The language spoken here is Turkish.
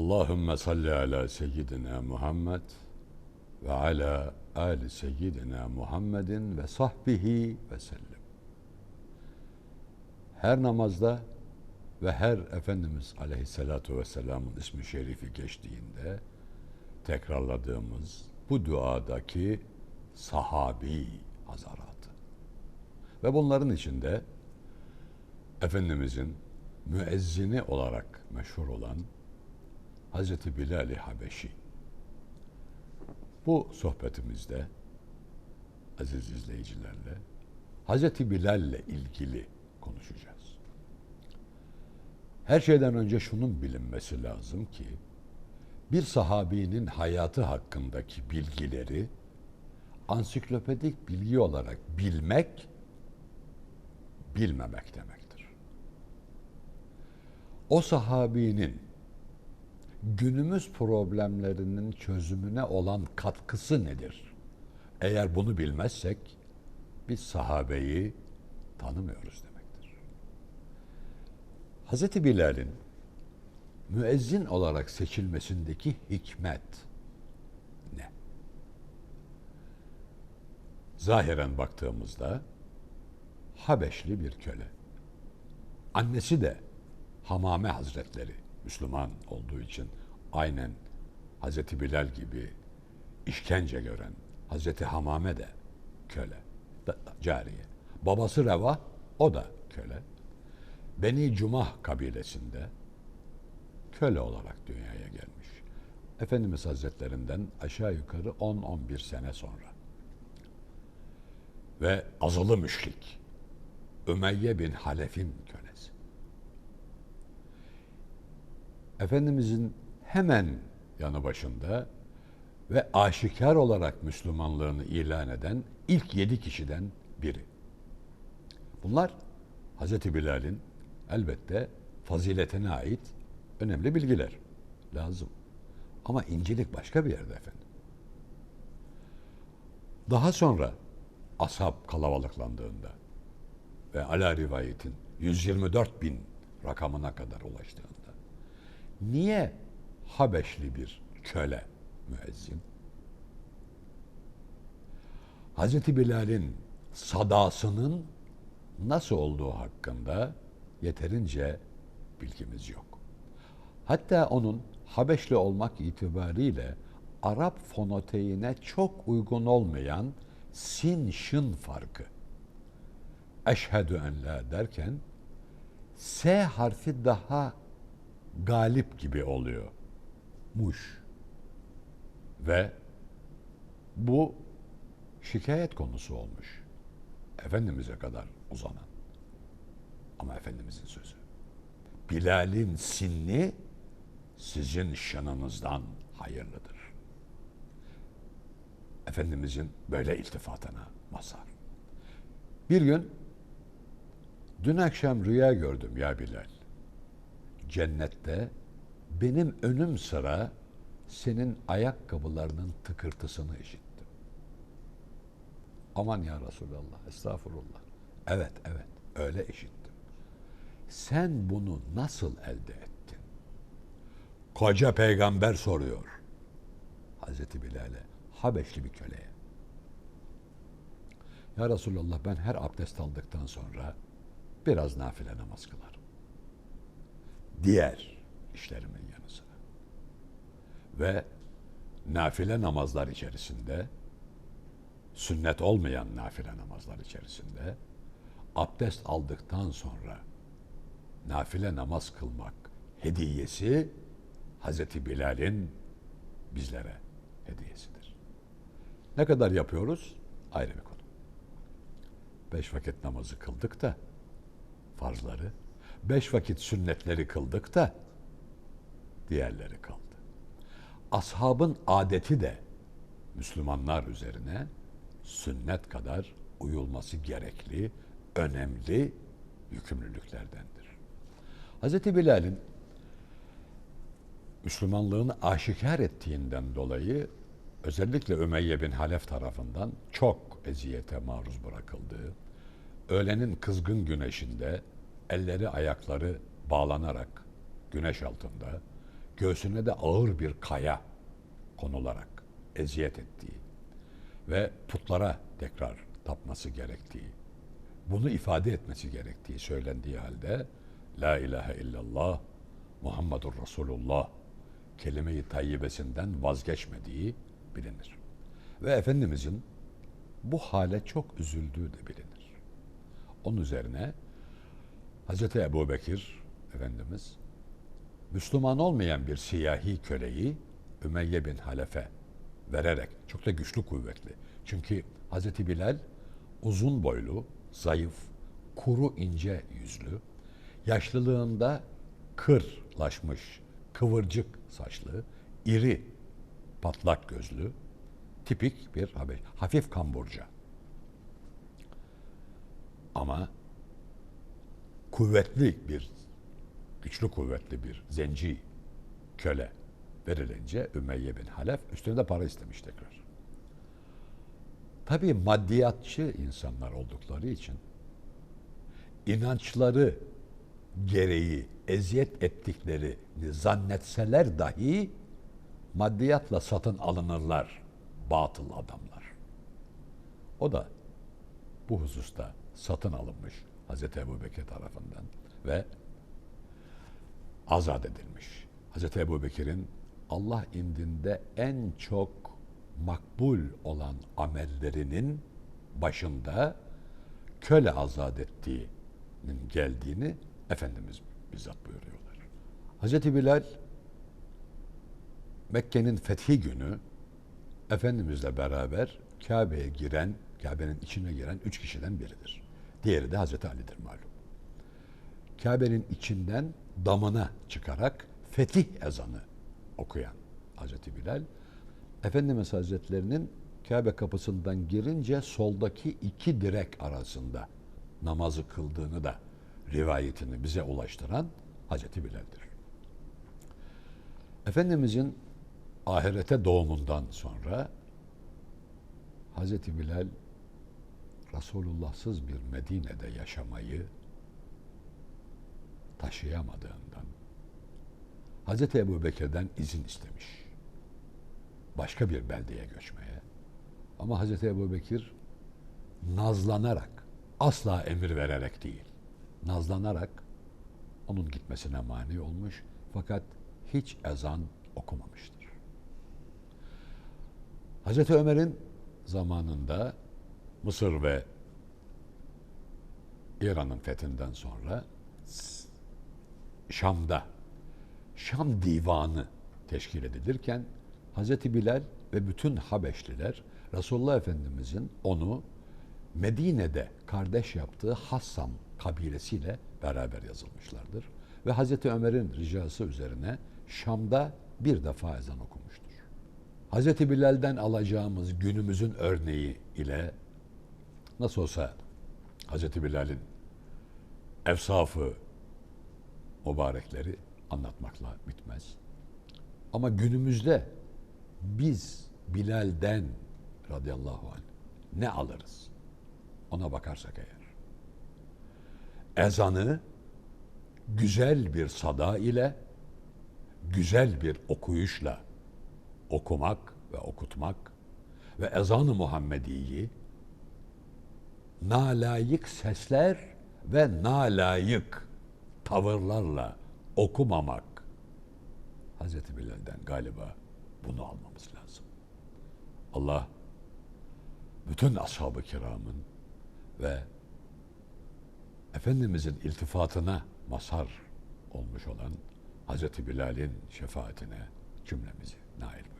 Allahümme salli ala seyyidina Muhammed ve ala ali seyyidina Muhammedin ve sahbihi ve sellem. Her namazda ve her Efendimiz aleyhissalatu vesselamın ismi şerifi geçtiğinde tekrarladığımız bu duadaki sahabi hazaratı. Ve bunların içinde Efendimizin müezzini olarak meşhur olan Hazreti Bilal-i Habeşi. Bu sohbetimizde aziz izleyicilerle Hazreti Bilal ile ilgili konuşacağız. Her şeyden önce şunun bilinmesi lazım ki bir sahabinin hayatı hakkındaki bilgileri ansiklopedik bilgi olarak bilmek bilmemek demektir. O sahabinin günümüz problemlerinin çözümüne olan katkısı nedir? Eğer bunu bilmezsek biz sahabeyi tanımıyoruz demektir. Hazreti Bilal'in müezzin olarak seçilmesindeki hikmet ne? Zahiren baktığımızda Habeşli bir köle. Annesi de Hamame Hazretleri Müslüman olduğu için aynen Hazreti Bilal gibi işkence gören Hazreti Hamame de köle, da, cariye. Babası Reva, o da köle. Beni Cumah kabilesinde köle olarak dünyaya gelmiş. Efendimiz Hazretlerinden aşağı yukarı 10-11 sene sonra. Ve azılı müşrik. Ümeyye bin Halef'in kölesi. Efendimizin hemen yanı başında ve aşikar olarak Müslümanlığını ilan eden ilk yedi kişiden biri. Bunlar Hazreti Bilal'in elbette faziletine ait önemli bilgiler lazım. Ama incelik başka bir yerde efendim. Daha sonra ashab kalabalıklandığında ve ala rivayetin 124 bin rakamına kadar ulaştığında niye Habeşli bir köle müezzin? Hazreti Bilal'in sadasının nasıl olduğu hakkında yeterince bilgimiz yok. Hatta onun Habeşli olmak itibariyle Arap fonoteine çok uygun olmayan sin şın farkı. Eşhedü en la derken S harfi daha galip gibi oluyor. Muş. Ve bu şikayet konusu olmuş. Efendimiz'e kadar uzanan. Ama Efendimiz'in sözü. Bilal'in sinni sizin şanınızdan hayırlıdır. Efendimiz'in böyle iltifatına mazhar. Bir gün dün akşam rüya gördüm ya Bilal. Cennette benim önüm sıra senin ayakkabılarının tıkırtısını işittim. Aman ya Resulallah, estağfurullah. Evet, evet, öyle işittim. Sen bunu nasıl elde ettin? Koca peygamber soruyor. Hazreti Bilal'e, Habeşli bir köleye. Ya Resulallah ben her abdest aldıktan sonra biraz nafile namaz kılarım. Diğer işlerimin yanı sıra. Ve nafile namazlar içerisinde sünnet olmayan nafile namazlar içerisinde abdest aldıktan sonra nafile namaz kılmak hediyesi Hazreti Bilal'in bizlere hediyesidir. Ne kadar yapıyoruz? Ayrı bir konu. Beş vakit namazı kıldık da farzları, beş vakit sünnetleri kıldık da diğerleri kaldı. Ashabın adeti de Müslümanlar üzerine sünnet kadar uyulması gerekli, önemli yükümlülüklerdendir. Hz. Bilal'in Müslümanlığını aşikar ettiğinden dolayı özellikle Ümeyye bin Halef tarafından çok eziyete maruz bırakıldığı, öğlenin kızgın güneşinde elleri ayakları bağlanarak güneş altında göğsüne de ağır bir kaya konularak eziyet ettiği ve putlara tekrar tapması gerektiği, bunu ifade etmesi gerektiği söylendiği halde La ilahe illallah Muhammedur Resulullah kelime-i tayyibesinden vazgeçmediği bilinir. Ve Efendimizin bu hale çok üzüldüğü de bilinir. Onun üzerine Hazreti Ebu Bekir Efendimiz Müslüman olmayan bir siyahi köleyi Ümeyye bin Halefe vererek çok da güçlü kuvvetli. Çünkü Hazreti Bilal uzun boylu, zayıf, kuru ince yüzlü, yaşlılığında kırlaşmış, kıvırcık saçlı, iri, patlak gözlü, tipik bir hafif kamburca. Ama kuvvetli bir, güçlü kuvvetli bir zenci köle verilince Ümeyye bin Halef üstüne de para istemiş tekrar. Tabii maddiyatçı insanlar oldukları için inançları gereği eziyet ettiklerini zannetseler dahi maddiyatla satın alınırlar batıl adamlar. O da bu hususta satın alınmış Hazreti Ebu Bekir tarafından ve azat edilmiş. Hazreti Ebu Bekir'in Allah indinde en çok makbul olan amellerinin başında köle azat ettiğinin geldiğini Efendimiz bizzat buyuruyorlar. Hazreti Bilal Mekke'nin fethi günü Efendimizle beraber Kabe'ye giren, Kabe'nin içine giren üç kişiden biridir. Diğeri de Hazreti Ali'dir malum. Kabe'nin içinden damına çıkarak fetih ezanı okuyan Hazreti Bilal, Efendimiz Hazretlerinin Kabe kapısından girince soldaki iki direk arasında namazı kıldığını da rivayetini bize ulaştıran Hazreti Bilal'dir. Efendimizin ahirete doğumundan sonra Hazreti Bilal Resulullahsız bir Medine'de yaşamayı taşıyamadığından Hazreti Ebu Bekir'den izin istemiş. Başka bir beldeye göçmeye. Ama Hazreti Ebu Bekir nazlanarak, asla emir vererek değil, nazlanarak onun gitmesine mani olmuş fakat hiç ezan okumamıştır. Hazreti Ömer'in zamanında Mısır ve İran'ın fethinden sonra Şam'da Şam Divanı teşkil edilirken Hazreti Bilal ve bütün Habeşliler Resulullah Efendimizin onu Medine'de kardeş yaptığı Hassam kabilesiyle beraber yazılmışlardır. Ve Hazreti Ömer'in ricası üzerine Şam'da bir defa ezan okumuştur. Hazreti Bilal'den alacağımız günümüzün örneği ile nasıl olsa Hazreti Bilal'in efsafı mübarekleri anlatmakla bitmez. Ama günümüzde biz Bilal'den radıyallahu anh ne alırız? Ona bakarsak eğer. Ezanı güzel bir sada ile, güzel bir okuyuşla okumak ve okutmak ve ezanı Muhammedi'yi nalayık sesler ve nalayık tavırlarla okumamak Hazreti Bilal'den galiba bunu almamız lazım. Allah bütün ashab-ı kiramın ve Efendimizin iltifatına mazhar olmuş olan Hazreti Bilal'in şefaatine cümlemizi nail buyursun.